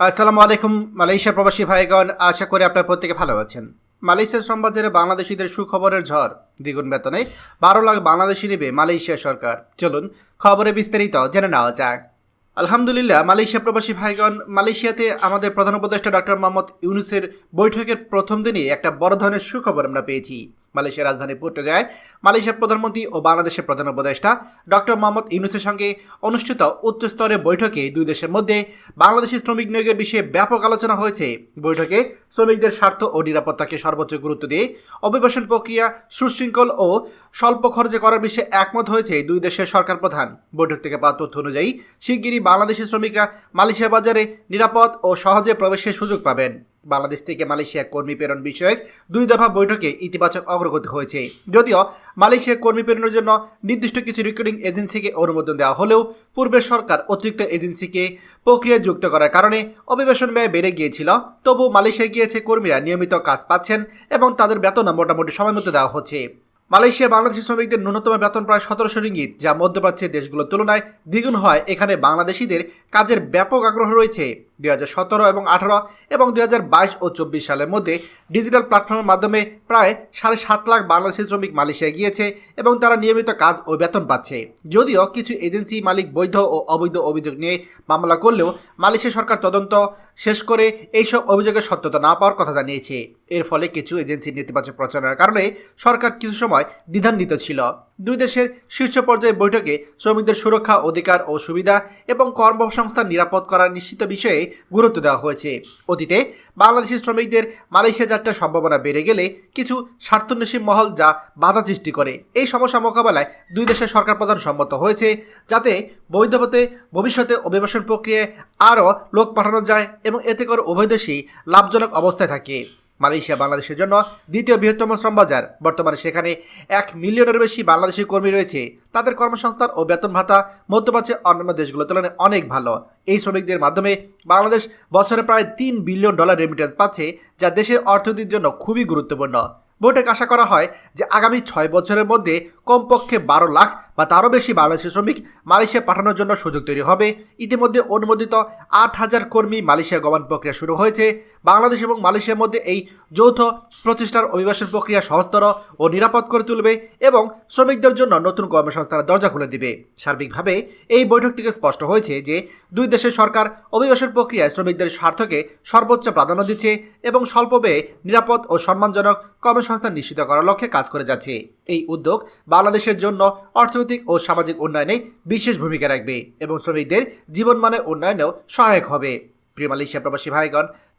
আসসালামু আলাইকুম মালয়েশিয়া প্রবাসী ভাইগণ, আশা করি আপনার প্রত্যেকে ভালো আছেন। মালয়েশিয়ার সম্বাজারে বাংলাদেশিদের সুখবরের ঝড়, দ্বিগুণ বেতনে বারো লাখ বাংলাদেশি নেবে মালয়েশিয়া সরকার। চলুন খবরে বিস্তারিত জেনে নেওয়া যাক। আলহামদুলিল্লাহ, মালয়েশিয়া প্রবাসী ভাইগণ, মালয়েশিয়াতে আমাদের প্রধান উপদেষ্টা ডক্টর মোহাম্মদ ইউনুসের বৈঠকের প্রথম দিনই একটা বড় ধরনের সুখবর আমরা পেয়েছি। মালয়েশিয়ার রাজধানী পর্তুগায়। মালয়েশিয়ার প্রধানমন্ত্রী ও বাংলাদেশের প্রধান উপদেষ্টা ডক্টর মোহাম্মদ ইউনুসের সঙ্গে অনুষ্ঠিত উচ্চস্তরের বৈঠকে দুই দেশের মধ্যে বাংলাদেশি শ্রমিক নিয়োগের বিষয়ে ব্যাপক আলোচনা হয়েছে। বৈঠকে শ্রমিকদের স্বার্থ ও নিরাপত্তাকে সর্বোচ্চ গুরুত্ব দিয়ে অভিবাসন প্রক্রিয়া, সুশৃঙ্খল ও স্বল্প খরচে করার বিষয়ে একমত হয়েছে দুই দেশের সরকার প্রধান। বৈঠক থেকে পাওয়া তথ্য অনুযায়ী, শিগগিরই বাংলাদেশের শ্রমিকরা মালয়েশিয়া বাজারে নিরাপদ ও সহজে প্রবেশের সুযোগ পাবেন। বাংলাদেশ থেকে মালয়েশিয়া কর্মী প্রেরণ বিষয়ক দুই দফা বৈঠকে ইতিবাচক অগ্রগতি হয়েছে। যদিও মালয়েশিয়া কর্মী প্রেরণের জন্য নির্দিষ্ট কিছু রিক্রুটিং এজেন্সিকে অনুমোদন দেওয়া হলেও পূর্বের সরকার অতিরিক্ত এজেন্সিকে প্রক্রিয়া যুক্ত করার কারণে অভিবাসন ব্যয় বেড়ে গিয়েছিল। তবু মালয়েশিয়া গিয়েছে কর্মীরা নিয়মিত কাজ পাচ্ছেন এবং তাদের বেতন মোটামুটি সময় মতো দেওয়া হচ্ছে। মালয়েশিয়া বাংলাদেশি শ্রমিকদের ন্যূনতম বেতন প্রায় সতেরোশো রিঙ্গিত, যা মধ্যপ্রাচ্যের দেশগুলোর তুলনায় দ্বিগুণ হয়। এখানে বাংলাদেশিদের কাজের ব্যাপক আগ্রহ রয়েছে। দুই হাজার সতেরো এবং আঠারো এবং দুই হাজার বাইশ ও চব্বিশ সালের মধ্যে ডিজিটাল প্ল্যাটফর্মের মাধ্যমে প্রায় সাড়ে সাত লাখ বাংলাদেশি শ্রমিক মালয়েশিয়া গিয়েছে এবং তারা নিয়মিত কাজ ও বেতন পাচ্ছে। যদিও কিছু এজেন্সি মালিক বৈধ ও অবৈধ অভিযোগ নিয়ে মামলা করলেও মালয়েশিয়া সরকার তদন্ত শেষ করে এইসব অভিযোগের সত্যতা না পাওয়ার কথা জানিয়েছে। এর ফলে কিছু এজেন্সির নেতিবাচক প্রচারণার কারণে সরকার কিছু সময় দ্বিধান্বিত ছিল। দুই দেশের শীর্ষ পর্যায়ে বৈঠকে শ্রমিকদের সুরক্ষা, অধিকার ও সুবিধা এবং কর্মসংস্থান নিরাপদ করার নিশ্চিত বিষয়ে গুরুত্ব দেওয়া হয়েছে। অতীতে বাংলাদেশি শ্রমিকদের মালয়েশিয়া যাত্রার সম্ভাবনা বেড়ে গেলে কিছু স্বার্থন্বেষী মহল যা বাধা সৃষ্টি করে, এই সমস্যা মোকাবেলায় দুই দেশের সরকার প্রধান সম্মত হয়েছে যাতে বৈধপথে ভবিষ্যতে অভিবাসন প্রক্রিয়ায় আরও লোক পাঠানো যায় এবং এতে করে উভয় দেশই লাভজনক অবস্থায় থাকে। মালয়েশিয়া বাংলাদেশের জন্য দ্বিতীয় বৃহত্তম শ্রম বাজার বর্তমানে সেখানে এক মিলিয়নের বেশি বাংলাদেশি কর্মী রয়েছে। তাদের কর্মসংস্থান ও বেতন ভাতা মধ্যপ্রাচ্যের অন্যান্য দেশগুলোর তুলনায় অনেক ভালো। এই শ্রমিকদের মাধ্যমে বাংলাদেশ বছরে প্রায় তিন বিলিয়ন ডলার রেমিটেন্স পাচ্ছে, যা দেশের অর্থনীতির জন্য খুবই গুরুত্বপূর্ণ। বৈঠক আশা করা হয় যে আগামী ছয় বছরের মধ্যে কমপক্ষে বারো লাখ বা তারও বেশি বাংলাদেশি শ্রমিক মালয়েশিয়া পাঠানোর জন্য সুযোগ তৈরি হবে। ইতিমধ্যে অনুমোদিত আট হাজার কর্মী মালয়েশিয়া গমন প্রক্রিয়া শুরু হয়েছে। বাংলাদেশ এবং মালয়েশিয়ার মধ্যে এই যৌথ প্রচেষ্টার অভিবাসন প্রক্রিয়া সহজতর ও নিরাপদ করে তুলবে এবং শ্রমিকদের জন্য নতুন কর্মসংস্থানের দরজা খুলে দিবে। সার্বিকভাবে এই বৈঠক থেকে স্পষ্ট হয়েছে যে দুই দেশের সরকার অভিবাসন প্রক্রিয়ায় শ্রমিকদের স্বার্থকে সর্বোচ্চ প্রাধান্য দিচ্ছে এবং স্বল্প ব্যয়ে নিরাপদ ও সম্মানজনক কর্মসংস্থান নিশ্চিত করার লক্ষ্যে কাজ করে যাচ্ছে। এই উদ্যোগ বাংলাদেশের জন্য অর্থনৈতিক ও সামাজিক উন্নয়নে বিশেষ ভূমিকা রাখবে এবং শ্রমিকদের জীবনমানের উন্নয়নেও সহায়ক হবে। প্রিয় মালয়েশিয়া প্রবাসী ভাইগণ